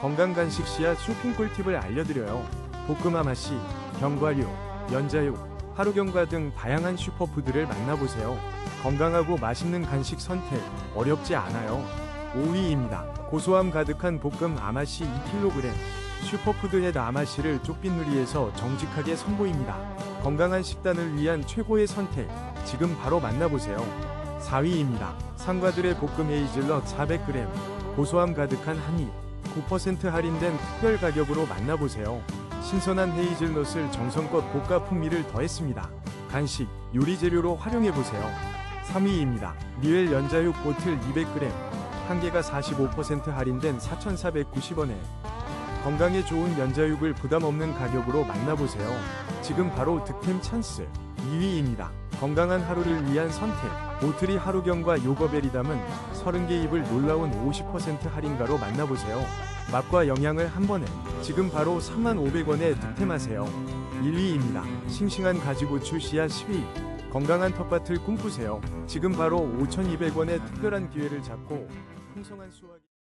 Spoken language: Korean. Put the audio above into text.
건강 간식 씨앗 쇼핑 꿀팁을 알려드려요. 볶음 아마씨, 견과류, 연자육, 하루경과 등 다양한 슈퍼푸드를 만나보세요. 건강하고 맛있는 간식 선택 어렵지 않아요. 5위입니다. 고소함 가득한 볶음 아마씨 2kg. 슈퍼푸드 햇 아마씨를 쪽빛누리에서 정직하게 선보입니다. 건강한 식단을 위한 최고의 선택. 지금 바로 만나보세요. 4위입니다. 상과들의 볶음 헤이즐넛 400g. 고소함 가득한 한입. 9% 할인된 특별 가격으로 만나보세요. 신선한 헤이즐넛을 정성껏 볶아 풍미를 더했습니다. 간식, 요리 재료로 활용해보세요. 3위입니다. 리웰 연자육 보틀 200g. 한 개가 45% 할인된 4,490원에 건강에 좋은 연자육을 부담 없는 가격으로 만나보세요. 지금 바로 득템 찬스. 2위입니다. 건강한 하루를 위한 선택. 오트리 하루경과 요거베리 담은 30개 입을 놀라운 50% 할인가로 만나보세요. 맛과 영양을 한 번에 지금 바로 35,500원에 득템하세요. 1위입니다. 싱싱한 가지고추 씨앗 10위. 건강한 텃밭을 꿈꾸세요. 지금 바로 5,200원의 특별한 기회를 잡고 풍성한 수확이